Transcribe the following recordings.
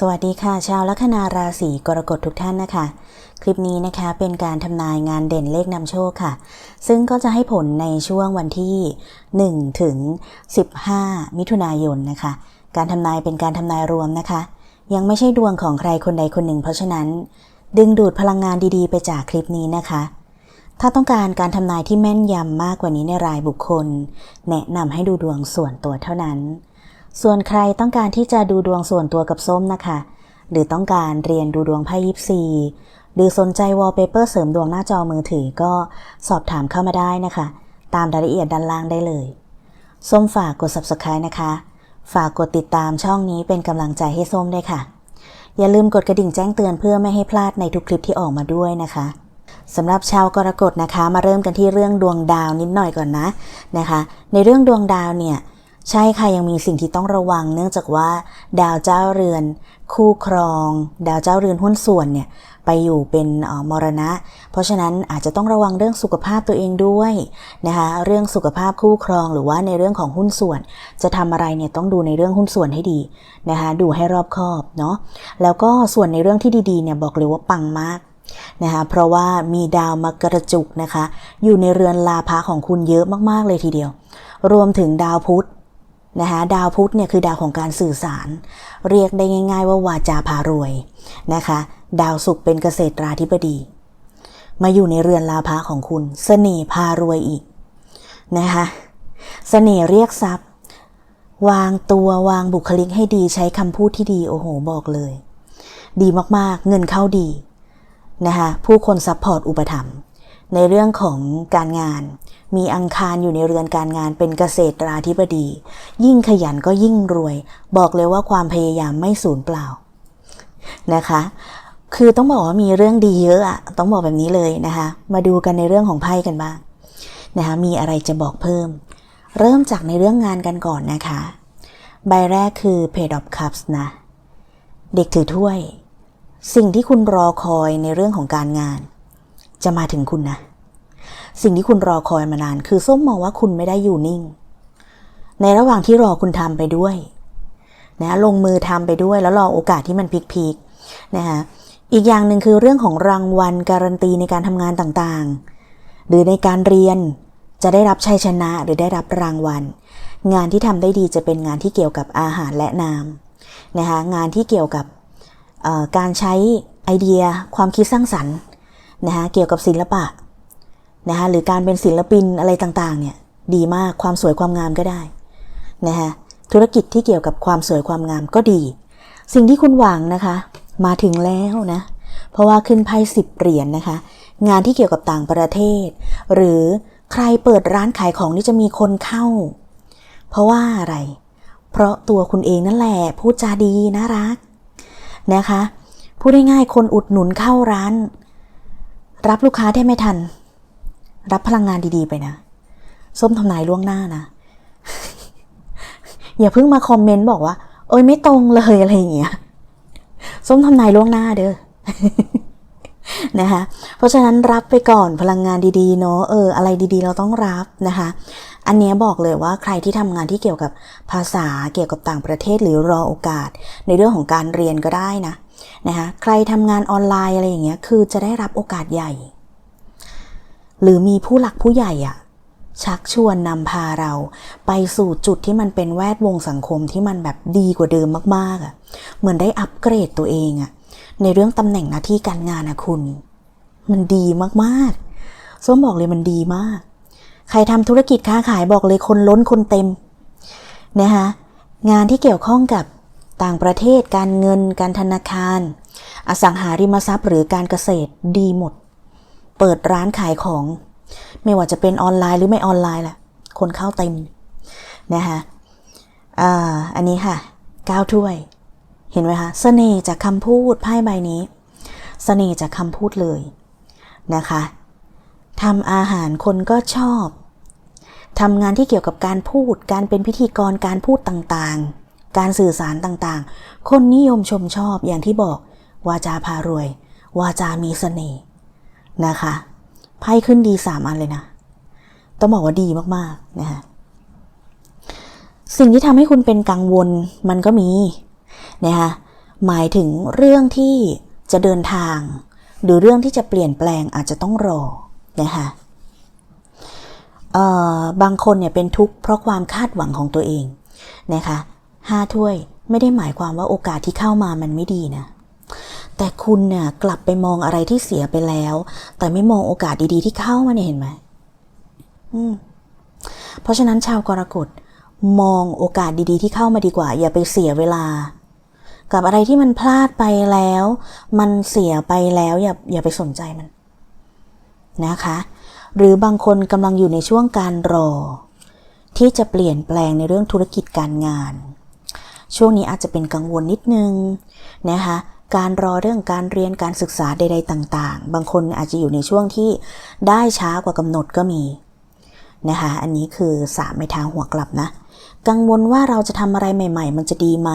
สวัสดีค่ะ ชาวลัคนาราศีกรกฎทุกท่านนะคะ คลิปนี้นะคะเป็นการทำนายงานเด่นเลขนำโชคค่ะ ซึ่งก็จะให้ผลในช่วงวันที่ 1 ถึง 15 มิถุนายนนะคะ การทำนายเป็นการทำนายรวมนะคะ ยังไม่ใช่ดวงของใครคนใดคนหนึ่ง เพราะฉะนั้น ดึงดูดพลังงานดีๆ ไปจากคลิปนี้นะคะ ถ้าต้องการการทำนายที่แม่นยำมากกว่านี้ในรายบุคคล แนะนำให้ดูดวงส่วนตัวเท่านั้น ส่วนใครต้องการที่จะดูดวงส่วนตัวกับส้มนะคะ หรือต้องการเรียนดูดวงไพ่ยิปซีหรือสนใจวอลเปเปอร์เสริมดวงหน้าจอมือถือก็สอบถามเข้ามาได้นะคะ ตามรายละเอียดด้านล่างได้เลย ส้มฝากกด subscribe นะคะ ฝากกดติดตามช่องนี้เป็นกำลังใจให้ส้มด้วยค่ะ อย่าลืมกดกระดิ่งแจ้งเตือนเพื่อไม่ให้พลาดในทุกคลิปที่ออกมาด้วยนะคะสำหรับชาวกรกฎนะคะ มาเริ่มกันที่เรื่องดวงดาวนิดหน่อยก่อนนะนะคะ ในเรื่องดวงดาวเนี่ย ใช่ค่ะยังมีสิ่งที่ต้องระวัง เนื่องจากว่า ดาวเจ้าเรือน คู่ครอง ดาวเจ้าเรือนหุ้นส่วนเนี่ยไปอยู่เป็นมรณะ เพราะฉะนั้นอาจจะต้องระวังเรื่องสุขภาพตัวเองด้วยนะคะเรื่องสุขภาพคู่ครองหรือว่าในเรื่องของหุ้นส่วน จะทำอะไรเนี่ยต้องดูในเรื่องหุ้นส่วนให้ดีนะคะดูให้รอบคอบเนาะแล้วก็ส่วนในเรื่องที่ดีๆเนี่ยบอกเลยว่าปังมากนะคะเพราะว่ามีดาวมากระจุกนะคะ อยู่ในเรือนลาภะของคุณเยอะมากๆเลยทีเดียว รวมถึงดาวพุธ นะคะดาวพุธเนี่ยคือดาวของการสื่อสาร เรียกได้ง่าย ๆ ว่าวาจาพารวยนะคะ ดาวศุกร์เป็นเกษตราธิบดี มาอยู่ในเรือนลาภะของคุณเสน่ห์พารวยอีกนะคะเสน่ห์เรียกทรัพย์ วางตัววางบุคลิกให้ดีใช้คำพูดที่ดีโอ้โหบอกเลย ดีมากๆ เงินเข้าดีนะคะผู้คนซัพพอร์ตอุปถัมภ์ ในเรื่องของการงาน มีอังคารอยู่ในเรือนการงานเป็นเกษตราธิบดี ยิ่งขยันก็ยิ่งรวย บอกเลยว่าความพยายามไม่สูญเปล่านะคะ คือต้องบอกว่ามีเรื่องดีเยอะอะต้องบอกแบบนี้เลยนะคะ มาดูกันในเรื่องของไพ่กันบ้างนะคะมีอะไรจะบอกเพิ่ม เริ่มจากในเรื่องงานกันก่อนนะคะ ใบแรกคือ Page of Cups นะ เด็กถือถ้วย สิ่งที่คุณรอคอยในเรื่องของการงาน จะมาถึงคุณนะ สิ่งที่คุณรอคอยมานาน คือส้มมองว่าคุณไม่ได้อยู่นิ่ง ในระหว่างที่รอคุณทำไปด้วยนะลงมือทำไปด้วยแล้วรอโอกาสที่มันพลิกๆนะคะอีกอย่างหนึ่งคือเรื่องของรางวัลการันตีในการทำงานต่างๆ หรือในการเรียนจะได้รับชัยชนะหรือได้รับรางวัล งานที่ทำได้ดีจะเป็นงานที่เกี่ยวกับอาหารและน้ำนะคะงานที่เกี่ยวกับการใช้ไอเดียความคิดสร้างสรรค์ นะคะเกี่ยวกับศิลปะนะคะหรือการเป็นศิลปินอะไรต่างๆเนี่ยดีมากความสวยความงามก็ได้นะคะธุรกิจที่เกี่ยวกับความสวยความงามก็ดี สิ่งที่คุณหวังนะคะ มาถึงแล้วนะ เพราะว่าขึ้นไพ่สิบเหรียญนนะคะ งานที่เกี่ยวกับต่างประเทศ หรือใครเปิดร้านขายของนี่จะมีคนเข้า เพราะว่าอะไร เพราะตัวคุณเองนั่นแหละพูดจาดีน่ารักนะคะพูดง่ายๆคนอุดหนุนเข้าร้าน รับลูกค้าได้ไม่ทัน รับพลังงานดีๆไปนะ ส้มทำนายล่วงหน้านะ อย่าเพิ่งมาคอมเมนต์บอกว่า เอ้ยไม่ตรงเลยอะไรอย่างเงี้ย ส้มทำนายล่วงหน้าเด้อนะคะ เพราะฉะนั้นรับไปก่อนพลังงานดีๆเนาะ เออ อะไรดีๆ เราต้องรับนะคะ อันเนี้ยบอกเลยว่าใครที่ทำงานที่เกี่ยวกับภาษา เกี่ยวกับต่างประเทศหรือรอโอกาส ในเรื่องของการเรียนก็ได้นะ นะคะใครทำงานออนไลน์อะไรอย่างเงี้ยคือจะได้รับโอกาสใหญ่ หรือมีผู้หลักผู้ใหญ่อะชักชวนนำพาเราไปสู่จุดที่มันเป็นแวดวงสังคมที่มันแบบดีกว่าเดิมมากๆอะเหมือนได้อัปเกรดตัวเองอะในเรื่องตำแหน่งหน้าที่การงานนะคุณ มันดีมากๆส้มบอกเลยมันดีมาก ใครทำธุรกิจค้าขายบอกเลยคนล้นคนเต็มนะคะงานที่เกี่ยวข้องกับ ต่างประเทศการเงิน การธนาคาร อสังหาริมทรัพย์หรือการเกษตรดีหมด เปิดร้านขายของ ไม่ว่าจะเป็นออนไลน์หรือไม่ออนไลน์แหละคนเข้าเต็มนะคะอ่าอันนี้ค่ะก้าวถ้วย เห็นไหมคะเสน่ห์จากคำพูดไพ่ใบนี้เสน่ห์จากคำพูดเลยนะคะทำอาหารคนก็ชอบทำงานที่เกี่ยวกับการพูด การเป็นพิธีกร การพูดต่างๆ การสื่อสารต่างๆ คนนิยมชมชอบอย่างที่บอกวาจาพารวย วาจามีเสน่ห์นะคะไพ่ขึ้นดีสามอันเลยนะ ต้องบอกว่าดีมากๆนะคะสิ่งที่ทำให้คุณเป็นกังวลมันก็มีนะคะหมายถึงเรื่องที่จะเดินทาง หรือเรื่องที่จะเปลี่ยนแปลงอาจจะต้องรอนะคะบางคนเนี่ยเป็นทุกข์เพราะความคาดหวังของตัวเองนะคะ ห้าถ้วยไม่ได้หมายความว่าโอกาสที่เข้ามามันไม่ดีนะ แต่คุณเนี่ย กลับไปมองอะไรที่เสียไปแล้ว แต่ไม่มองโอกาสดีๆ ที่เข้ามาเนี่ยเห็นไหมอืม เพราะฉะนั้นชาวกรกฎมองโอกาสดีๆ ที่เข้ามาดีกว่า อย่าไปเสียเวลา กับอะไรที่มันพลาดไปแล้ว มันเสียไปแล้วอย่าอย่าไปสนใจมัน นะคะ หรือบางคนกำลังอยู่ในช่วงการรอ ที่จะเปลี่ยนแปลงในเรื่องธุรกิจการงาน ช่วงนี้อาจจะเป็นกังวลนิดนึงนะคะการรอเรื่องการเรียนการศึกษาใด ๆ ต่างๆ บางคนอาจจะอยู่ในช่วงที่ได้ช้ากว่ากำหนดก็มีนะคะอันนี้คือสามในทางหัวกลับนะ กังวลว่าเราจะทำอะไรใหม่ ๆ มันจะดีไหม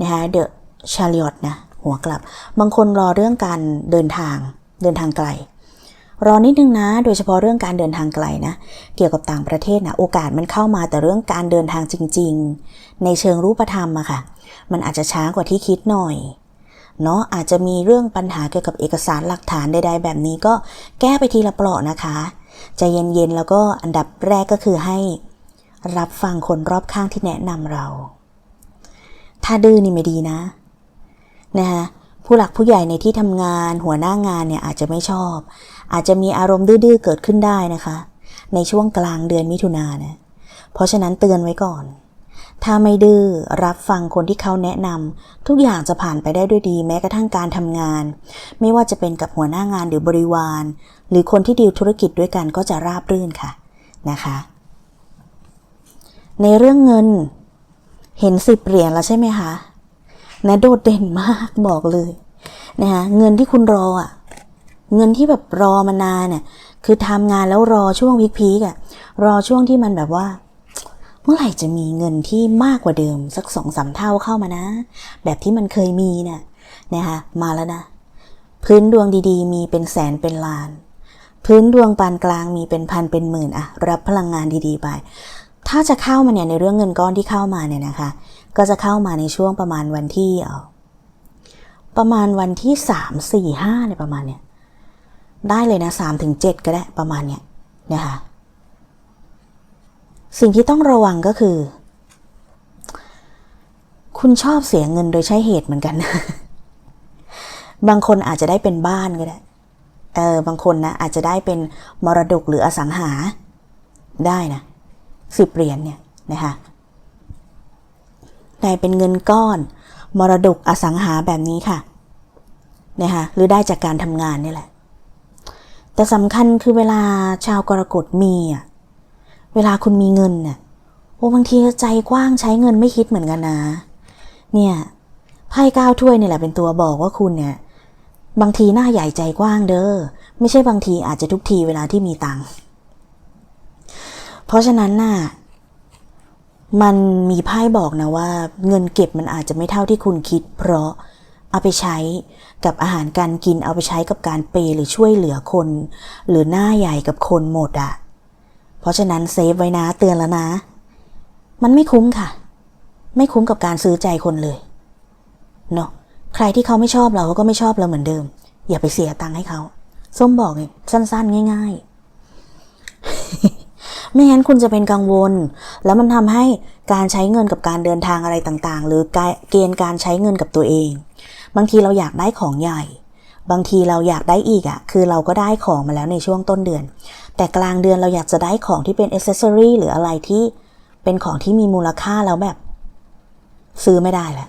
นะคะเดอะชาริอตนะหัวกลับ บางคนรอเรื่องการเดินทางเดินทางไกล รอนิดนึงนะ โดยเฉพาะเรื่องการเดินทางไกลนะ เกี่ยวกับต่างประเทศนะโอกาสมันเข้ามาแต่เรื่องการเดินทางจริง ๆ ในเชิงรูปธรรมอะค่ะ มันอาจจะช้ากว่าที่คิดหน่อยเนาะอาจจะมีเรื่องปัญหาเกี่ยวกับเอกสารหลักฐานใดๆ แบบนี้ก็แก้ไปทีละเปราะนะคะใจเย็นๆแล้วก็อันดับแรกก็คือให้ รับฟังคนรอบข้างที่แนะนำเรา ถ้าดื้อนี่ไม่ดีนะนะคะผู้หลักผู้ใหญ่ในที่ทำงาน หัวหน้างานเนี่ยอาจจะไม่ชอบ อาจจะมีอารมณ์ดื้อๆเกิดขึ้นได้นะคะ ในช่วงกลางเดือนมิถุนานะเพราะฉะนั้นเตือนไว้ก่อน ถ้าไม่ดื้อรับฟังคนที่เขาแนะนำทุกอย่างจะผ่านไปได้ด้วยดีแม้กระทั่งการทำงาน ไม่ว่าจะเป็นกับหัวหน้างานหรือบริวาร หรือคนที่ดีลธุรกิจด้วยกันก็จะราบรื่นค่ะนะคะ ในเรื่องเงินเห็นสิบเหรียญแล้วใช่ไหมคะนะโดดเด่นมากบอกเลยนะคะเงินที่คุณรออะ เงินที่แบบรอมานานเนี่ย คือทำงานแล้วรอช่วงพีคๆอะรอช่วงที่มันแบบว่า เมื่อไหร่จะมีเงินที่มากกว่าเดิม สักสองสามเท่าเข้ามานะ แบบที่มันเคยมีเนี่ยนะคะมาแล้วนะ พื้นดวงดีๆ มีเป็นแสนเป็นล้าน พื้นดวงปานกลางมีเป็นพันเป็นหมื่นอะรับพลังงานดีๆไป ถ้าจะเข้ามาเนี่ยในเรื่องเงินก้อนที่เข้ามาเนี่ยนะคะ ก็จะเข้ามาในช่วงประมาณวันที่ประมาณวันที่สามสี่ห้าเนี่ยประมาณเนี่ย ได้เลยนะสามถึงเจ็ดก็ได้ประมาณเนี่ยนะคะสิ่งที่ต้องระวังก็คือ คุณชอบเสียเงินโดยใช้เหตุเหมือนกัน บางคนอาจจะได้เป็นบ้านก็ได้เออบางคนนะอาจจะได้เป็นมรดกหรืออสังหาได้นะสิบเหรียญเนี่ยนะคะได้เป็นเงินก้อน มรดกอสังหาแบบนี้ค่ะนะคะหรือได้จากการทำงานนี่แหละ แต่สำคัญคือเวลาชาวกรกฎมีอะเวลาคุณมีเงินเนี่ยโอ้บางทีใจกว้างใช้เงินไม่คิดเหมือนกันนะ เนี่ยไพ่ก้าวถ้วยนี่แหละเป็นตัวบอกว่าคุณเนี่ย บางทีหน้าใหญ่ใจกว้างเด้อไม่ใช่บางทีอาจจะทุกทีเวลาที่มีตังค์เพราะฉะนั้นน่ะมันมีไพ่บอกนะว่า เงินเก็บมันอาจจะไม่เท่าที่คุณคิด เพราะ เอาไปใช้กับอาหารการกินเอาไปใช้กับการเปย์หรือช่วยเหลือคน หรือหน้าใหญ่กับคนหมดอะเพราะฉะนั้นเซฟไว้นะเตือนแล้วนะ มันไม่คุ้มค่ะ ไม่คุ้มกับการซื้อใจคนเลยเนาะใครที่เขาไม่ชอบเราเขาก็ไม่ชอบเราเหมือนเดิม อย่าไปเสียตังค์ให้เขาส้มบอกไงสั้น ๆ ง่าย ๆ ไม่งั้นคุณจะเป็นกังวล แล้วมันทำให้การใช้เงินกับการเดินทางอะไรต่างๆ หรือเกณฑ์การใช้เงินกับตัวเอง บางทีเราอยากได้ของใหญ่ บางทีเราอยากได้อีกอะ่ะ คือเราก็ได้ของมาแล้วในช่วงต้นเดือน แต่กลางเดือนเราอยากจะได้ของที่เป็นอ c เซอรีหรืออะไรที่เป็นของที่มีมูลค่าแล้วแบบ ซื้อไม่ได้แหละ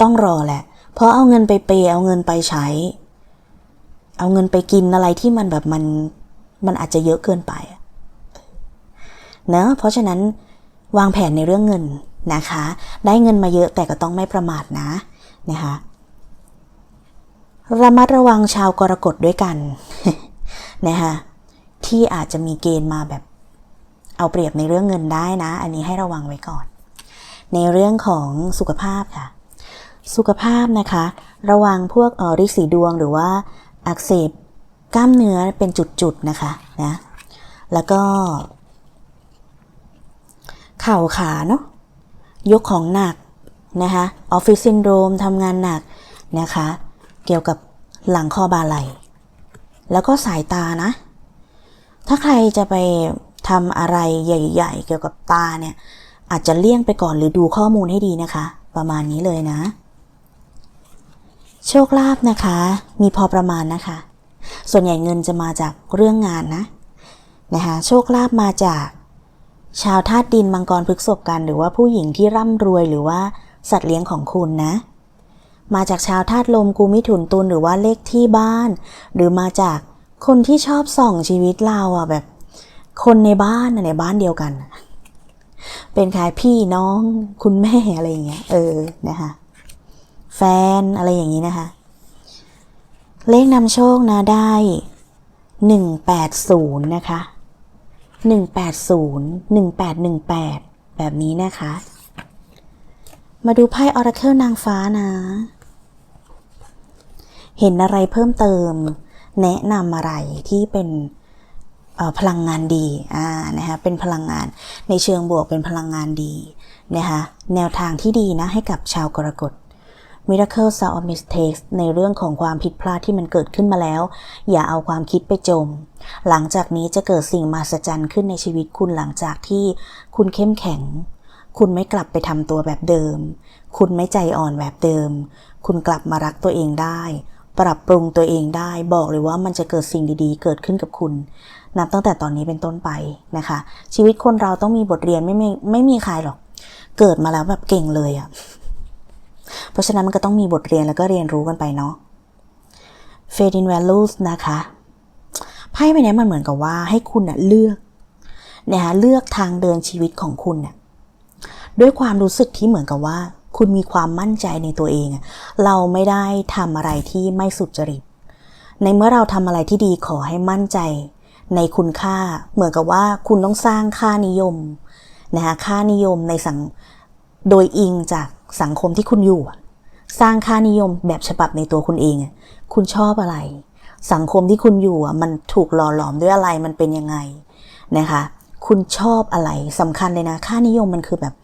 ต้องรอแหละ เพราะเอาเงินไปเปย์เอาเงินไปใช้ เอาเงินไปกินอะไรที่มันแบบมันมันอาจจะเยอะเกินไปเนอะเพราะฉะนั้นวางแผนในเรื่องเงินนะคะ ได้เงินมาเยอะแต่ก็ต้องไม่ประมาทนะนะคะ ระมัดระวังชาวกรกฎด้วยกันนะคะที่อาจจะมีเกณฑ์มาแบบ เอาเปรียบในเรื่องเงินได้นะ อันนี้ให้ระวังไว้ก่อน ในเรื่องของสุขภาพค่ะ สุขภาพนะคะ ระวังพวกออริดสีดวงหรือว่าอักเสบกล้ามเนื้อเป็นจุดๆนะคะนะแล้วก็ เข่าขาเนาะยกของหนักนะคะออฟฟิศซินโดรมทำงานหนักนะคะ เกี่ยวกับหลังคอบาไหล แล้วก็สายตานะ ถ้าใครจะไปทำอะไรใหญ่ ๆ เกี่ยวกับตาเนี่ย อาจจะเลี่ยงไปก่อนหรือดูข้อมูลให้ดีนะคะ ประมาณนี้เลยนะ โชคลาภนะคะ มีพอประมาณนะคะ ส่วนใหญ่เงินจะมาจากเรื่องงานนะนะคะโชคลาภมาจากชาวธาตุดินมังกรพฤกษบกัน หรือว่าผู้หญิงที่ร่ำรวยหรือว่าสัตว์เลี้ยงของคุณนะ มาจากชาวธาตุลมกูมิถุนตุลหรือว่าเลขที่บ้าน หรือมาจากคนที่ชอบส่องชีวิตเราอะแบบ คนในบ้านในบ้านเดียวกัน เป็นใครพี่น้องคุณแม่อะไรอย่างเงี้ยเออนะคะแฟนอะไรอย่างนี้นะคะ เลขนำโชคนะได้หนึ่งแปดศูนย์นะคะหนึ่งแปดศูนย์หนึ่งแปดหนึ่งแปดแบบนี้นะคะ มาดูไพ่ออราเคิลนางฟ้านะ เห็นอะไรเพิ่มเติม แนะนำอะไรที่เป็นพลังงานดีอ่านะคะเป็นพลังงานในเชิงบวกเป็นพลังงานดีนะคะแนวทางที่ดีนะให้กับชาวกรกฎ Miracle Sound of Mistakes ในเรื่องของความผิดพลาดที่มันเกิดขึ้นมาแล้ว อย่าเอาความคิดไปจม หลังจากนี้จะเกิดสิ่งมหัศจรรย์ขึ้นในชีวิตคุณหลังจากที่คุณเข้มแข็ง คุณไม่กลับไปทำตัวแบบเดิม คุณไม่ใจอ่อนแบบเดิม คุณกลับมารักตัวเองได้ ปรับปรุงตัวเองได้บอกเลยว่ามันจะเกิดสิ่งดีๆ เกิดขึ้นกับคุณ นับตั้งแต่ตอนนี้เป็นต้นไปนะคะ ชีวิตคนเราต้องมีบทเรียนไม่ไม่ไม่มีใครหรอก เกิดมาแล้วแบบเก่งเลยอะเพราะฉะนั้นมันก็ต้องมีบทเรียนแล้วก็เรียนรู้กันไปเนาะ Fade in values นะคะไพ่ใบนี้มันเหมือนกับว่าให้คุณน่ะเลือกนะคะเลือกทางเดินชีวิตของคุณน่ะด้วยความรู้สึกที่เหมือนกับว่า คุณมีความมั่นใจในตัวเอง เราไม่ได้ทำอะไรที่ไม่สุจริต ในเมื่อเราทำอะไรที่ดีขอให้มั่นใจ ในคุณค่า เหมือนกับว่าคุณต้องสร้างค่านิยมนะคะค่านิยมในสังโดยอิงจากสังคมที่คุณอยู่ สร้างค่านิยมแบบฉบับในตัวคุณเอง คุณชอบอะไร สังคมที่คุณอยู่อะมันถูกหล่อหลอมด้วยอะไรมันเป็นยังไงนะคะคุณชอบอะไรสำคัญเลยนะ ค่านิยมมันคือแบบ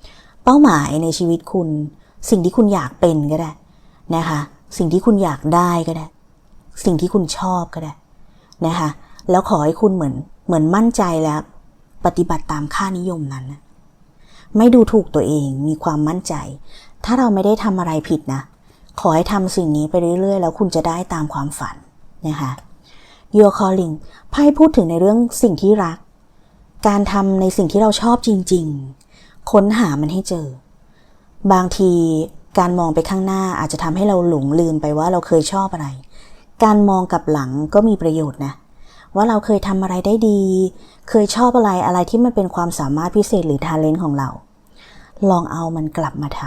เป้าหมายในชีวิตคุณ สิ่งที่คุณอยากเป็นก็ได้นะคะ สิ่งที่คุณอยากได้ก็ได้ สิ่งที่คุณชอบก็ได้นะคะ แล้วขอให้คุณเหมือนเหมือนมั่นใจแล้วปฏิบัติตามค่านิยมนั้นนะไม่ดูถูกตัวเองมีความมั่นใจ ถ้าเราไม่ได้ทำอะไรผิดนะ ขอให้ทำสิ่งนี้ไปเรื่อยๆ แล้วคุณจะได้ตามความฝันนะคะ Your Calling ไพ่พูดถึงในเรื่องสิ่งที่รัก การทำในสิ่งที่เราชอบจริง ๆ ค้นหามันให้เจอ บางทีการมองไปข้างหน้าอาจจะทำให้เราหลงลืมไปว่าเราเคยชอบอะไร การมองกลับหลังก็มีประโยชน์นะ ว่าเราเคยทำอะไรได้ดี เคยชอบอะไรอะไรที่มันเป็นความสามารถพิเศษหรือทาเลนต์ของเรา ลองเอามันกลับมาท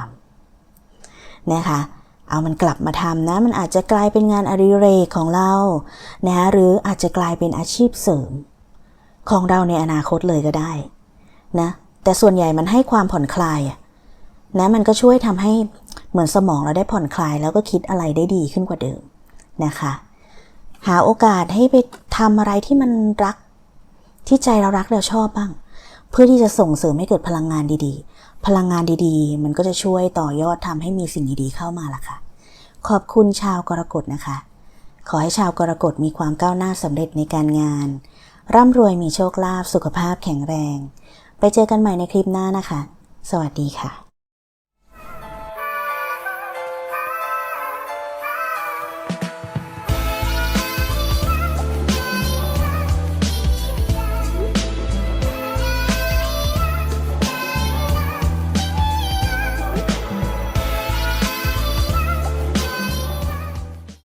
ำนะคะเอามันกลับมาทำนะ มันอาจจะกลายเป็นงานอดิเรกของเรานะคะหรืออาจจะกลายเป็นอาชีพเสริม ของเราในอนาคตเลยก็ได้ นะ แต่ส่วนใหญ่มันให้ความผ่อนคลายอะ นะมันก็ช่วยทำให้เหมือนสมองเราได้ผ่อนคลาย แล้วก็คิดอะไรได้ดีขึ้นกว่าเดิมนะคะ หาโอกาสให้ไปทำอะไรที่มันรักที่ใจเรารักเราชอบบ้าง เพื่อที่จะส่งเสริมให้เกิดพลังงานดีๆ พลังงานดีๆ มันก็จะช่วยต่อยอดทำให้มีสิ่งดีๆเข้ามาล่ะค่ะ ขอบคุณชาวกรกฎนะคะ ขอให้ชาวกรกฎมีความก้าวหน้าสำเร็จในการงาน ร่ำรวยมีโชคลาภสุขภาพแข็งแรง ไปเจอกันใหม่ในคลิปหน้านะคะ สวัสดีค่ะ